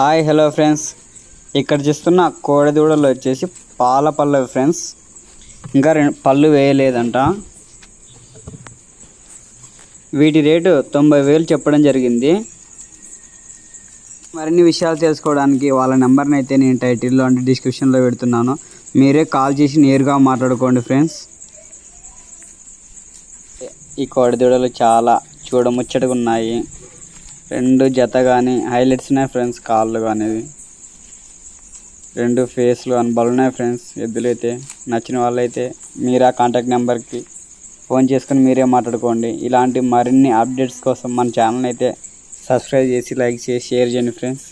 Hi hello friends. ఇక్కడ చూస్తున్న కోడెదూడలు వచ్చేసి పాల పళ్ళు ఫ్రెండ్స్. ఇంకా రెండు పళ్ళు వేయలేదంట. వీటి రేటు తొంభై వేలు చెప్పడం జరిగింది. మరిన్ని విషయాలు తెలుసుకోవడానికి వాళ్ళ నెంబర్ని అయితే నేను టైటిల్లో అంటే డిస్క్రిప్షన్లో పెడుతున్నాను. మీరే కాల్ చేసి నేరుగా మాట్లాడుకోండి ఫ్రెండ్స్. ఈ కోడిదూడలు చాలా చూడముచ్చటగా ఉన్నాయి. రెండు జత కానీ హైలైట్స్ ఉన్నాయి ఫ్రెండ్స్ కాళ్ళు కానీ రెండు ఫేస్లు అని బలున్నాయి ఫ్రెండ్స్ ఎద్దులు అయితే నచ్చిన వాళ్ళైతే మీరు ఆ కాంటాక్ట్ నెంబర్కి ఫోన్ చేసుకొని మీరే మాట్లాడుకోండి. ఇలాంటి మరిన్ని అప్డేట్స్ కోసం మన ఛానల్ అయితే సబ్స్క్రైబ్ చేసి లైక్ చేసి షేర్ చేయండి ఫ్రెండ్స్